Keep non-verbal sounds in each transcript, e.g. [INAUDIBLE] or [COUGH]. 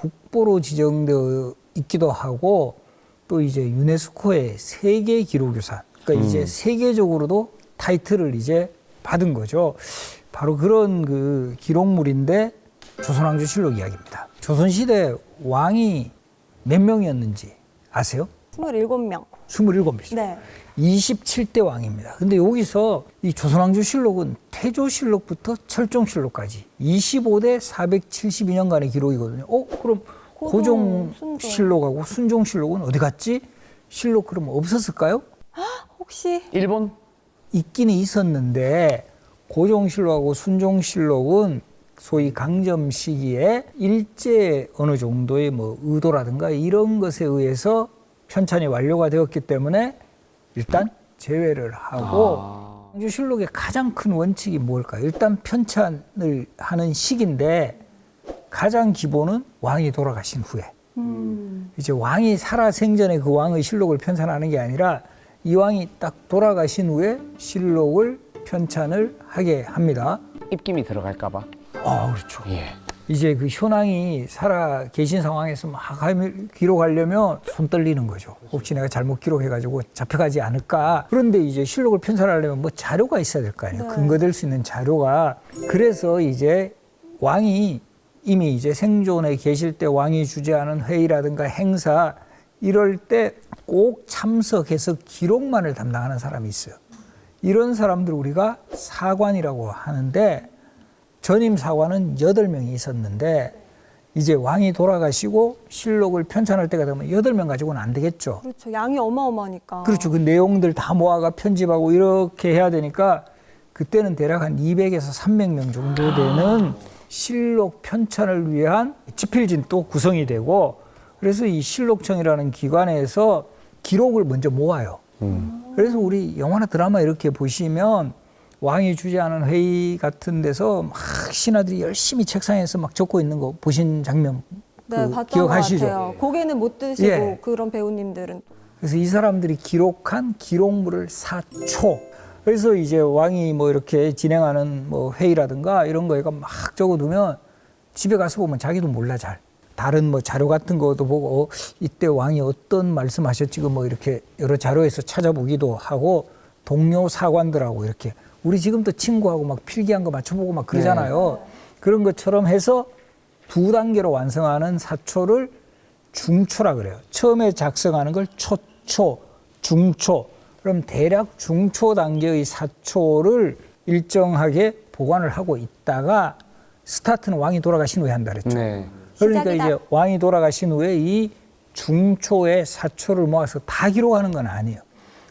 국보로 지정되어 있기도 하고 또 이제 유네스코의 세계 기록유산. 그러니까 이제 세계적으로도 타이틀을 이제 받은 거죠. 바로 그런 그 기록물인데 조선왕조실록 이야기입니다. 조선시대 왕이 몇 명이었는지 아세요? 27명. 27명이죠. 네. 27대 왕입니다. 근데 여기서 이 조선왕조 실록은 태조실록부터 철종실록까지 25대 472년간의 기록이거든요. 어, 그럼. 고종실록하고 순종실록은 어디 갔지? 실록 그럼 없었을까요? 혹시 일본? 있기는 있었는데 고종실록하고 순종실록은 소위 강점 시기에 일제 어느 정도의 뭐 의도라든가 이런 것에 의해서 편찬이 완료가 되었기 때문에 일단 제외를 하고 아. 광주실록의 가장 큰 원칙이 뭘까요? 일단 편찬을 하는 시기인데 가장 기본은 왕이 돌아가신 후에 음, 이제 왕이 살아 생전에 그 왕의 실록을 편찬하는 게 아니라 이 왕이 딱 돌아가신 후에 실록을 편찬을 하게 합니다. 입김이 들어갈까봐. 아, 그렇죠. 예. 이제 그 현황이 살아 계신 상황에서 막 기록하려면 손 떨리는 거죠. 혹시 내가 잘못 기록해가지고 잡혀가지 않을까. 그런데 이제 실록을 편찬하려면 뭐 자료가 있어야 될 거 아니에요. 네. 근거될 수 있는 자료가. 그래서 이제 왕이 이미 이제 생존에 계실 때 왕이 주재하는 회의라든가 행사 이럴 때 꼭 참석해서 기록만을 담당하는 사람이 있어요. 이런 사람들 우리가 사관이라고 하는데 전임 사관은 여덟 명이 있었는데 이제 왕이 돌아가시고 실록을 편찬할 때가 되면 여덟 명 가지고는 안 되겠죠. 그렇죠. 양이 어마어마하니까. 그렇죠. 그 내용들 다 모아가 편집하고 이렇게 해야 되니까 그때는 대략 한 200에서 300명 정도 되는 실록 편찬을 위한 집필진 또 구성이 되고 그래서 이 실록청이라는 기관에서 기록을 먼저 모아요. 그래서 우리 영화나 드라마 이렇게 보시면 왕이 주재하는 회의 같은 데서 막 신하들이 열심히 책상에서 막 적고 있는 거 보신 장면 네, 그 기억하시죠? 고개는 못 드시고 예. 그런 배우님들은 그래서 이 사람들이 기록한 기록물을 사초. 그래서 이제 왕이 뭐 이렇게 진행하는 뭐 회의라든가 이런 거에가 막 적어두면 집에 가서 보면 자기도 몰라 잘. 다른 뭐 자료 같은 것도 보고 어, 이때 왕이 어떤 말씀하셨지 뭐 이렇게 여러 자료에서 찾아보기도 하고 동료 사관들하고 이렇게 우리 지금도 친구하고 막 필기한 거 맞춰보고 막 그러잖아요. 그런 것처럼 해서 두 단계로 완성하는 사초를 중초라 그래요. 처음에 작성하는 걸 초초, 중초. 그럼 대략 중초 단계의 사초를 일정하게 보관을 하고 있다가 스타트는 왕이 돌아가신 후에 한다 그랬죠. 네. 그러니까 시작이다. 이제 왕이 돌아가신 후에 이 중초의 사초를 모아서 다 기록하는 건 아니에요.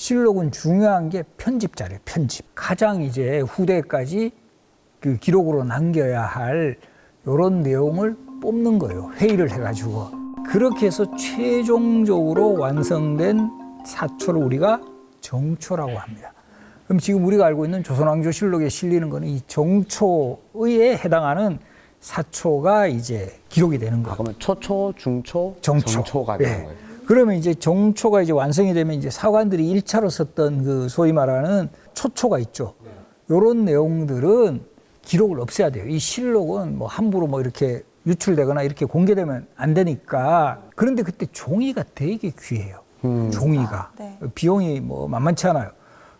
실록은 중요한 게 편집 자료, 편집. 가장 이제 후대까지 그 기록으로 남겨야 할 이런 내용을 뽑는 거예요. 회의를 해가지고. 그렇게 해서 최종적으로 완성된 사초를 우리가 정초라고 합니다. 그럼 지금 우리가 알고 있는 조선왕조 실록에 실리는 거는 이 정초에 해당하는 사초가 이제 기록이 되는 아, 거예요. 그러면 초초, 중초, 정초. 가 예. 되는 거예요. 그러면 이제 정초가 이제 완성이 되면 이제 사관들이 일차로 썼던 그 소위 말하는 초초가 있죠. 요런 내용들은 기록을 없애야 돼요. 이 실록은 뭐 함부로 뭐 이렇게 유출되거나 이렇게 공개되면 안 되니까. 그런데 그때 종이가 되게 귀해요. 음. 종이가. 네. 비용이 뭐 만만치 않아요.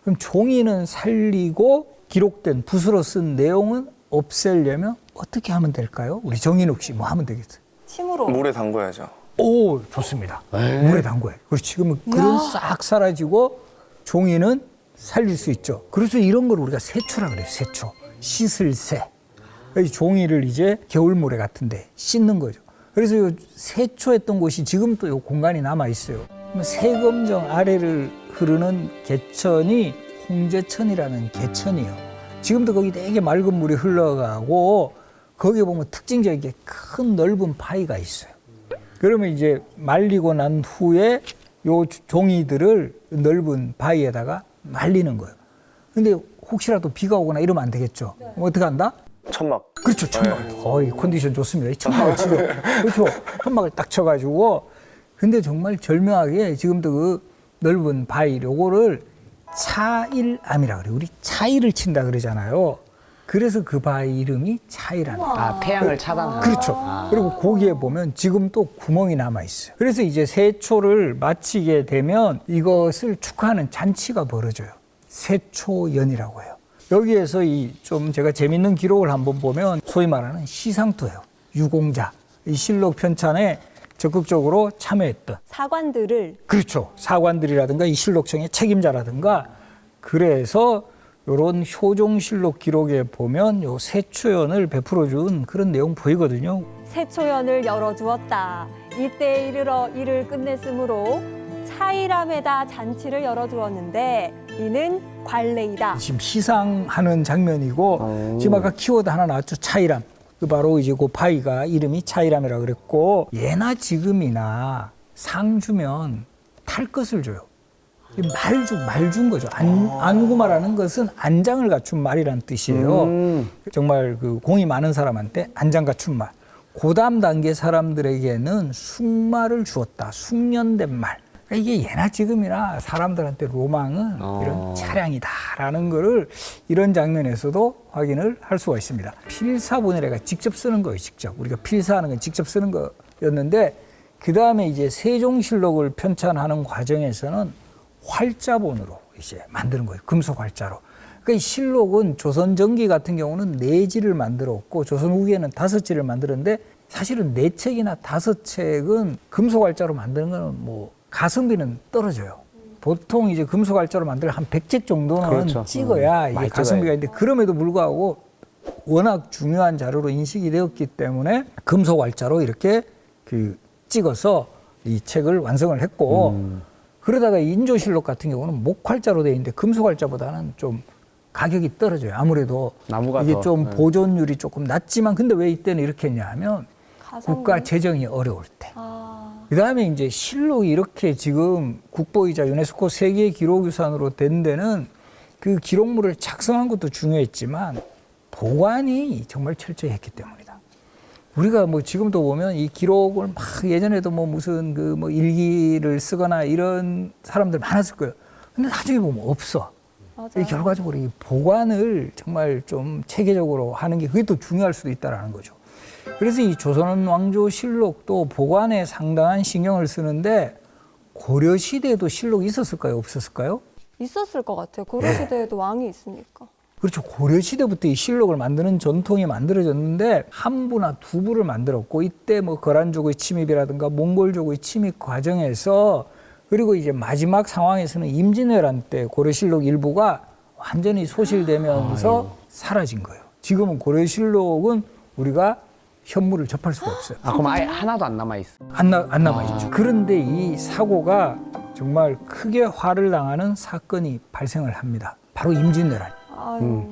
그럼 종이는 살리고 기록된 붓으로 쓴 내용은 없애려면 어떻게 하면 될까요? 우리 정인욱 씨 뭐 하면 되겠어요? 침으로 물에 담궈야죠. 오 좋습니다. 에? 물에 담궈요. 그리고 지금은 글은 싹 사라지고 종이는 살릴 수 있죠. 그래서 이런 걸 우리가 세초라 그래요. 세초. 씻을 새. 이 종이를 이제 겨울모래 같은데 씻는 거죠. 그래서 요 세초했던 곳이 지금 또 요 공간이 남아 있어요. 세검정 아래를 흐르는 개천이 홍제천이라는 개천이에요. 지금도 거기 되게 맑은 물이 흘러가고 거기에 보면 특징적인 게 큰 넓은 바위가 있어요. 그러면 이제 말리고 난 후에 요 종이들을 넓은 바위에다가 말리는 거예요. 근데 혹시라도 비가 오거나 이러면 안 되겠죠. 그럼 어떻게 한다? 천막. 그렇죠. 천막. 거의 컨디션 좋습니다. 이 천막을 치고. 그렇죠. 천막을 딱 쳐가지고. 근데 정말 절묘하게 지금도 그 넓은 바위 요거를 차일암이라 그래요. 우리 차일을 친다 그러잖아요. 그래서 그 바위 이름이 차이라는 거예요. 아 태양을 차단하는. 그렇죠. 아. 그리고 거기에 보면 지금 또 구멍이 남아 있어요. 그래서 이제 세초를 마치게 되면 이것을 축하하는 잔치가 벌어져요. 세초연이라고 해요. 여기에서 이 좀 제가 재밌는 기록을 한번 보면 소위 말하는 시상토예요. 유공자. 이 실록 편찬에 적극적으로 참여했던 사관들을 그렇죠. 사관들이라든가 이 실록청의 책임자라든가 그래서 요런 효종실록 기록에 보면 요 세초연을 베풀어 준 그런 내용 보이거든요. 세초연을 열어주었다. 이때에 이르러 일을 끝냈으므로 차이람에다 잔치를 열어주었는데 이는 관례이다. 지금 시상하는 장면이고 오. 지금 아까 키워드 하나 나왔죠. 차이람. 그 바로 이제 그 바위가 이름이 차이람이라 그랬고 예나 지금이나 상 주면 탈 것을 줘요. 말주 말준 거죠. 안, 안구마라는 것은 안장을 갖춘 말이란 뜻이에요. 음. 정말 그 공이 많은 사람한테 안장 갖춘 말. 고담 단계 사람들에게는 숙말을 주었다. 숙련된 말. 그러니까 이게 예나 지금이나 사람들한테 로망은 어. 이런 차량이다라는 거를 이런 장면에서도 확인을 할 수가 있습니다. 필사본이라가 직접 쓰는 거예요, 직접. 우리가 필사하는 건 직접 쓰는 거였는데 그 다음에 이제 세종실록을 편찬하는 과정에서는 활자본으로 이제 만드는 거예요. 금속 활자로. 그러니까 이 실록은 조선 전기 같은 경우는 네 지를 만들었고 조선 후기에는 다섯 지를 만들었는데 사실은 네 책이나 다섯 책은 금속 활자로 만드는 거는 뭐 가성비는 떨어져요. 보통 이제 금속 활자로 만들 한 100책 정도는 그렇죠. 찍어야 음, 이게 가성비가 있는데 그럼에도 불구하고 워낙 중요한 자료로 인식이 되었기 때문에 금속 활자로 이렇게 그 찍어서 이 책을 완성을 했고 음. 그러다가 인조실록 같은 경우는 목활자로 되어 있는데 금속활자보다는 좀 가격이 떨어져요. 아무래도 나무가 이게 더, 좀 네. 보존율이 조금 낮지만 근데 왜 이때는 이렇게 했냐 하면 가성비. 국가 재정이 어려울 때. 아, 그다음에 이제 실록이 이렇게 지금 국보이자 유네스코 세계 기록유산으로 된 데는 그 기록물을 작성한 것도 중요했지만 보관이 정말 철저히 했기 때문이다. 우리가 뭐 지금도 보면 이 기록을 막 예전에도 뭐 무슨 그 뭐 일기를 쓰거나 이런 사람들 많았을 거예요. 근데 나중에 보면 없어. 맞아요. 이 결과적으로 이 보관을 정말 좀 체계적으로 하는 게 그게 또 중요할 수도 있다라는 거죠. 그래서 이 조선 왕조 실록도 보관에 상당한 신경을 쓰는데 고려 시대에도 실록이 있었을까요? 없었을까요? 있었을 것 같아요. 네. 고려 시대에도 왕이 있으니까. 그렇죠. 고려 시대부터 이 실록을 만드는 전통이 만들어졌는데 한 부나 두 부를 만들었고 이때 뭐 거란족의 침입이라든가 몽골족의 침입 과정에서 그리고 이제 마지막 상황에서는 임진왜란 때 고려실록 일부가 완전히 소실되면서 사라진 거예요. 지금은 고려실록은 우리가 현물을 접할 수가 없어요. 아 그럼 아예 하나도 안 남아 있어. 안, 나, 안 남아 있죠. 그런데 이 사고가 정말 크게 화를 당하는 사건이 발생을 합니다. 바로 임진왜란. 아유.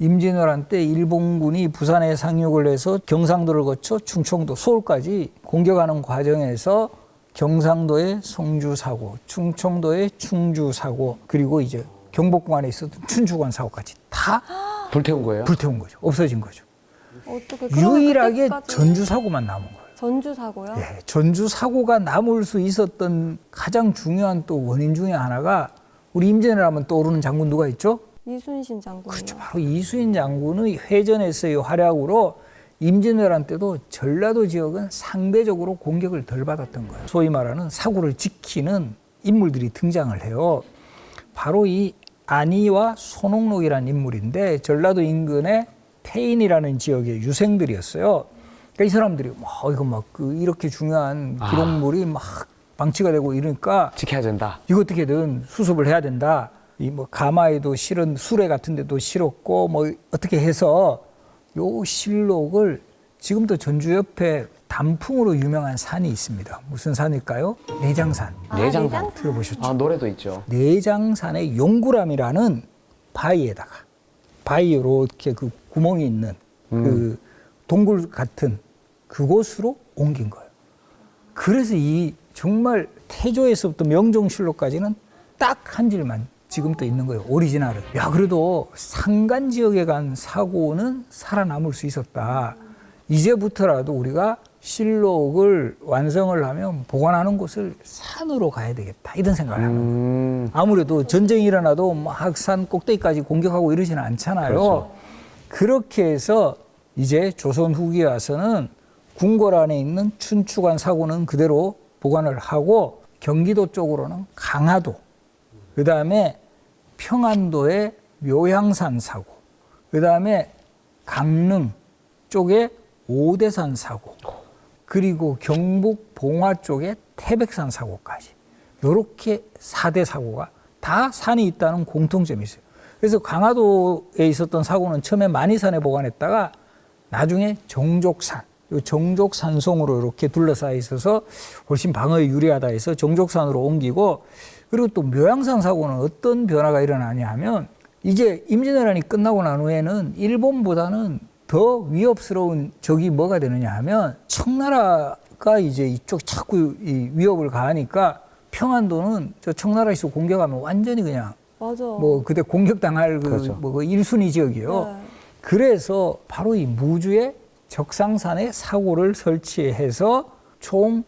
임진왜란 때 일본군이 부산에 상륙을 해서 경상도를 거쳐 충청도, 서울까지 공격하는 과정에서 경상도의 송주 사고, 충청도의 충주 사고, 그리고 이제 경복궁 안에 있었던 춘추관 사고까지 다 [GASPS] 불태운 거예요? 불태운 거죠. 없어진 거죠. 어떻게 그러면 유일하게 그때까지- 전주 사고만 남은 거예요. 전주 사고요? 예, 전주 사고가 남을 수 있었던 가장 중요한 또 원인 중에 하나가 우리 임진왜란 하면 떠오르는 장군 누가 있죠? 이순신 장군이요. 그렇죠. 바로 이수인 장군의 회전에서의 활약으로 임진왜란 때도 전라도 지역은 상대적으로 공격을 덜 받았던 거예요. 소위 말하는 사고를 지키는 인물들이 등장을 해요. 바로 이 안희와 손옥록이라는 인물인데 전라도 인근의 태인이라는 지역의 유생들이었어요. 그러니까 이 사람들이 뭐 이거 막 그 이렇게 중요한 아. 기록물이 막 방치가 되고 이러니까 지켜야 된다. 이거 어떻게든 수습을 해야 된다. 이 뭐 가마에도 실은 수레 같은 데도 실었고 뭐 어떻게 해서 요 실록을 지금도 전주 옆에 단풍으로 유명한 산이 있습니다. 무슨 산일까요? 내장산. 아, 내장산. 내장산. 들어보셨죠? 아 노래도 있죠. 내장산의 용구람이라는 바위에다가 바위로 이렇게 그 구멍이 있는 그 동굴 같은 그곳으로 옮긴 거예요. 그래서 이 정말 태조에서부터 명종실록까지는 딱 한 줄만 지금도 있는 거예요. 오리지널은. 야, 그래도 산간 지역에 간 사고는 살아남을 수 있었다. 이제부터라도 우리가 실록을 완성을 하면 보관하는 곳을 산으로 가야 되겠다. 이런 생각을 하는 거예요. 음. 아무래도 전쟁이 일어나도 막 산 꼭대기까지 공격하고 이러지는 않잖아요. 그렇죠. 그렇게 해서 이제 조선 후기에 와서는 궁궐 안에 있는 춘추관 사고는 그대로 보관을 하고 경기도 쪽으로는 강화도, 그 다음에 평안도의 묘향산 사고, 그 다음에 강릉 쪽에 오대산 사고, 그리고 경북 봉화 쪽에 태백산 사고까지. 요렇게 사대 사고가 다 산이 있다는 공통점이 있어요. 그래서 강화도에 있었던 사고는 처음에 만이산에 보관했다가 나중에 정족산, 요 정족산송으로 이렇게 둘러싸여 있어서 훨씬 방어에 유리하다 해서 정족산으로 옮기고 그리고 또 묘양산 사고는 어떤 변화가 일어나냐 하면 이제 임진왜란이 끝나고 난 후에는 일본보다는 더 위협스러운 적이 뭐가 되느냐 하면 청나라가 이제 이쪽 자꾸 이 위협을 가하니까 평안도는 저 청나라에서 공격하면 완전히 그냥 맞아. 뭐 그때 공격당할 그 그렇죠. 뭐그 1순위 지역이요. 네. 그래서 바로 이 무주의 적상산에 사고를 설치해서 총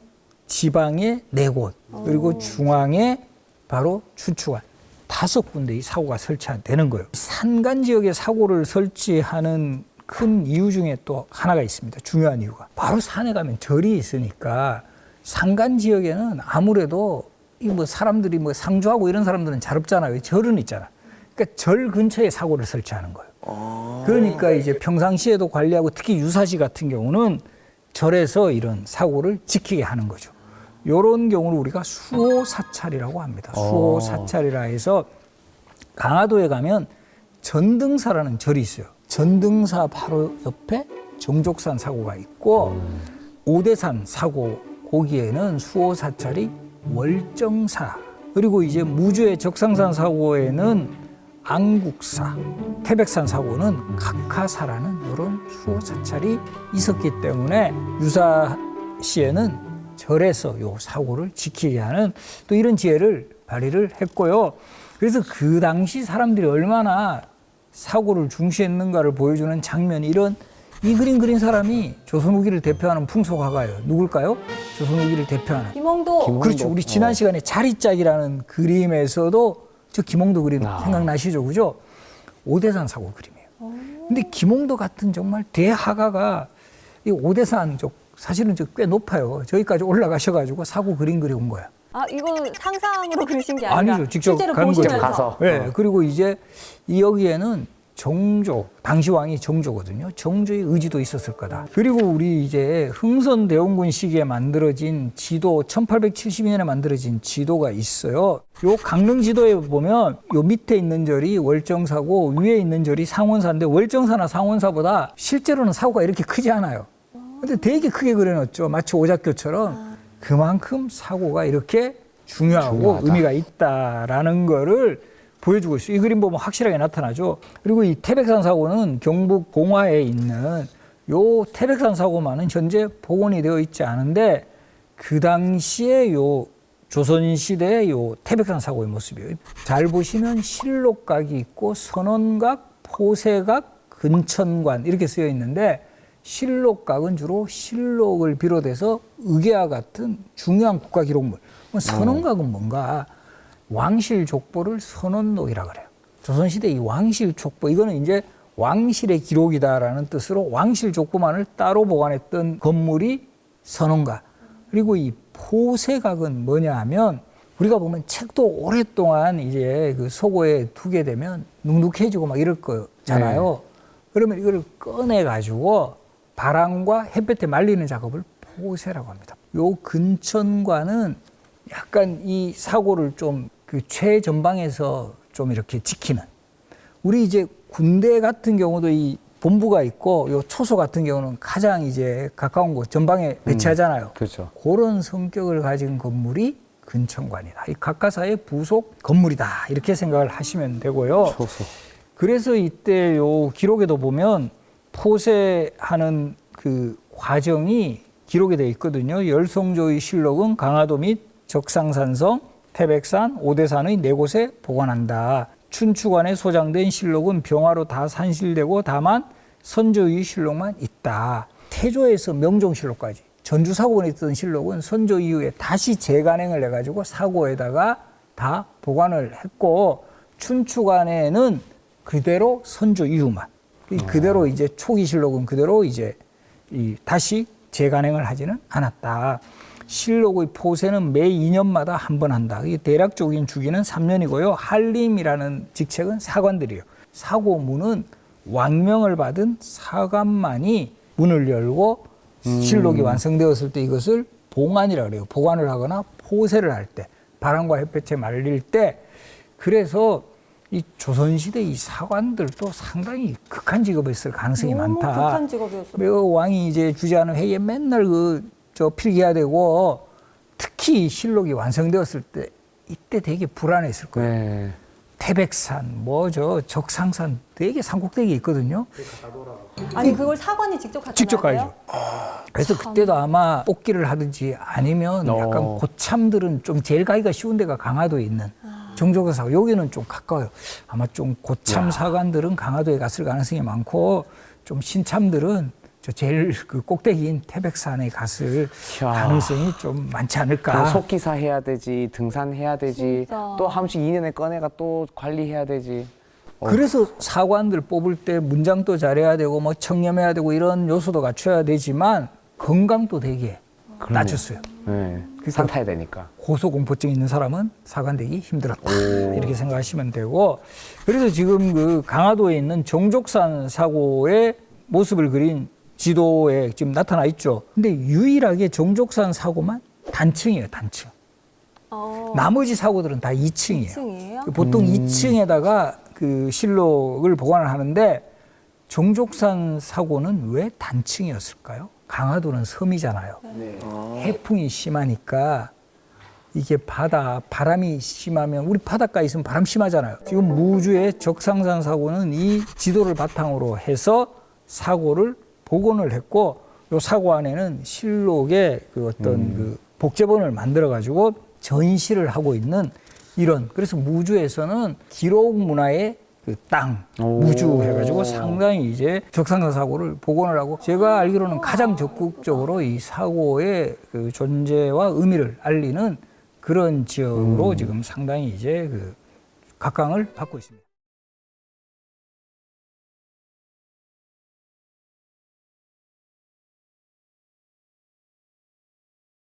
지방에 네 곳 그리고 중앙에 바로 추추관 다섯 군데 이 사고가 설치되는 거예요. 산간 지역에 사고를 설치하는 큰 이유 중에 또 하나가 있습니다. 중요한 이유가 바로 산에 가면 절이 있으니까 산간 지역에는 아무래도 이 뭐 사람들이 뭐 상주하고 이런 사람들은 잘 없잖아요. 절은 있잖아. 그러니까 절 근처에 사고를 설치하는 거예요. 그러니까 이제 평상시에도 관리하고 특히 유사시 같은 경우는 절에서 이런 사고를 지키게 하는 거죠. 요런 경우를 우리가 수호 사찰이라고 합니다. 수호 사찰이라 해서 강화도에 가면 전등사라는 절이 있어요. 전등사 바로 옆에 정족산 사고가 있고 오대산 사고 거기에는 수호 사찰이 월정사 그리고 이제 무주의 적상산 사고에는 안국사, 태백산 사고는 각하사라는 이런 수호 사찰이 있었기 때문에 유사시에는 절에서 요 사고를 지키게 하는 또 이런 지혜를 발휘를 했고요. 그래서 그 당시 사람들이 얼마나 사고를 중시했는가를 보여주는 장면이 이런 이 그림 그린 사람이 조선 후기를 대표하는 풍속화가예요. 누굴까요? 조선 후기를 대표하는. 김홍도. 김홍- 그렇죠. 우리 지난 어. 시간에 자리짝이라는 그림에서도 저 김홍도 그림 아. 생각나시죠? 그죠? 오대산 사고 그림이에요. 근데 김홍도 같은 정말 대화가가 이 오대산 쪽 사실은 저꽤 높아요. 저기까지 올라가셔가지고 사고 그림 그려 온 거야. 아 이거 상상으로 그리신 게 아니라 아니죠. 직접 실제로 간 거죠. 보시면서. 가서. 네, 어. 그리고 이제 이 여기에는 정조, 당시 왕이 정조거든요. 정조의 의지도 있었을 거다. 그리고 우리 이제 흥선 대원군 시기에 만들어진 지도, 1872년에 만들어진 지도가 있어요. 요 강릉 지도에 보면 요 밑에 있는 절이 월정사고 위에 있는 절이 상원사인데 월정사나 상원사보다 실제로는 사고가 이렇게 크지 않아요. 근데 되게 크게 그려놨죠. 마치 오작교처럼 그만큼 사고가 이렇게 중요하고 중요하다. 의미가 있다라는 거를 보여주고 있어요. 이 그림 보면 확실하게 나타나죠. 그리고 이 태백산 사고는 경북 봉화에 있는 요 태백산 사고만은 현재 복원이 되어 있지 않은데 그 당시에 요 조선시대의 요 태백산 사고의 모습이에요. 잘 보시면 실록각이 있고 선원각, 포세각, 근천관 이렇게 쓰여 있는데 실록각은 주로 실록을 비롯해서 의계와 같은 중요한 국가 기록물. 그럼 선원각은 뭔가 왕실 족보를 선원록이라 그래요. 조선시대 이 왕실 족보 이거는 이제 왕실의 기록이다라는 뜻으로 왕실 족보만을 따로 보관했던 건물이 선원각. 그리고 이 포세각은 뭐냐 하면 우리가 보면 책도 오랫동안 이제 그 속고에 두게 되면 눅눅해지고 막 이럴 거잖아요. 그러면 이걸 꺼내 가지고 바람과 햇볕에 말리는 작업을 포세라고 합니다. 요 근천과는 약간 이 사고를 좀 그 최전방에서 좀 이렇게 지키는 우리 이제 군대 같은 경우도 이 본부가 있고 요 초소 같은 경우는 가장 이제 가까운 곳 전방에 배치하잖아요. 그렇죠. 그런 성격을 가진 건물이 근천관이다. 이 각가사의 부속 건물이다. 이렇게 생각을 하시면 되고요. 초소. 그래서 이때 요 기록에도 보면 포세하는 그 과정이 기록이 되어 있거든요. 열성조의 실록은 강화도 및 적상산성, 태백산, 오대산의 네 곳에 보관한다. 춘추관에 소장된 실록은 병화로 다 산실되고 다만 선조의 실록만 있다. 태조에서 명종실록까지 전주 사고에 있던 실록은 선조 이후에 다시 재간행을 해가지고 사고에다가 다 보관을 했고 춘추관에는 그대로 선조 이후만 이 그대로 이제 초기 실록은 그대로 이제 이 다시 재간행을 하지는 않았다. 실록의 포세는 매 2년마다 한 번 한다. 이 대략적인 주기는 3년이고요. 한림이라는 직책은 사관들이에요. 사고문은 왕명을 받은 사관만이 문을 열고 실록이 완성되었을 때 이것을 봉안이라 그래요. 보관을 하거나 포세를 할 때, 바람과 햇볕에 말릴 때, 그래서 이 조선시대 이 사관들도 상당히 극한 직업이었을 가능성이 너무 많다. 극한 직업이었어. 그 왕이 이제 주재하는 회의에 맨날 그 저 필기해야 되고 특히 실록이 완성되었을 때 이때 되게 불안했을 거예요. 네. 태백산, 뭐 저 적상산 되게 산꼭대기 있거든요. 아니 그걸 사관이 직접 갔다 직접? 가야죠. 그래서 그때도 아마 뽑기를 하든지 아니면 어. 약간 고참들은 좀 제일 가기가 쉬운 데가 강화도에 있는 정조가 사고 여기는 좀 가까워요. 아마 좀 고참 사관들은 강화도에 갔을 가능성이 많고 좀 신참들은 저 제일 그 꼭대기인 태백산에 갔을 이야. 가능성이 좀 많지 않을까. 그럼 속기사 해야 되지, 등산해야 되지, 진짜. 또한 번씩 2년에 꺼내가 또 관리해야 되지. 어. 그래서 사관들 뽑을 때 문장도 잘해야 되고 뭐 청렴해야 되고 이런 요소도 갖춰야 되지만 건강도 되게 그러네요. 낮췄어요. 네. 그러니까- 산 타야 되니까. 고소공포증 있는 사람은 사관되기 힘들었다 이렇게 생각하시면 되고 그래서 지금 그 강화도에 있는 정족산 사고의 모습을 그린 지도에 지금 나타나 있죠. 근데 유일하게 정족산 사고만 단층이에요, 단층. 어, 나머지 사고들은 다 2층이에요. 2층이에요? 보통 2층에다가 그 실록을 보관을 하는데 정족산 사고는 왜 단층이었을까요? 강화도는 섬이잖아요. 해풍이 심하니까 이게 바다 바람이 심하면 우리 바닷가에 있으면 바람 심하잖아요. 지금 무주의 적상산 사고는 이 지도를 바탕으로 해서 사고를 복원을 했고 요 사고 안에는 실록의 그 어떤 그 복제본을 만들어 가지고 전시를 하고 있는 이런 그래서 무주에서는 기록 문화의 그 땅 오. 무주 해가지고 상당히 이제 적상산 사고를 복원을 하고 제가 알기로는 가장 적극적으로 이 사고의 그 존재와 의미를 알리는 그런 지역으로 지금 상당히 이제 그 각광을 받고 있습니다.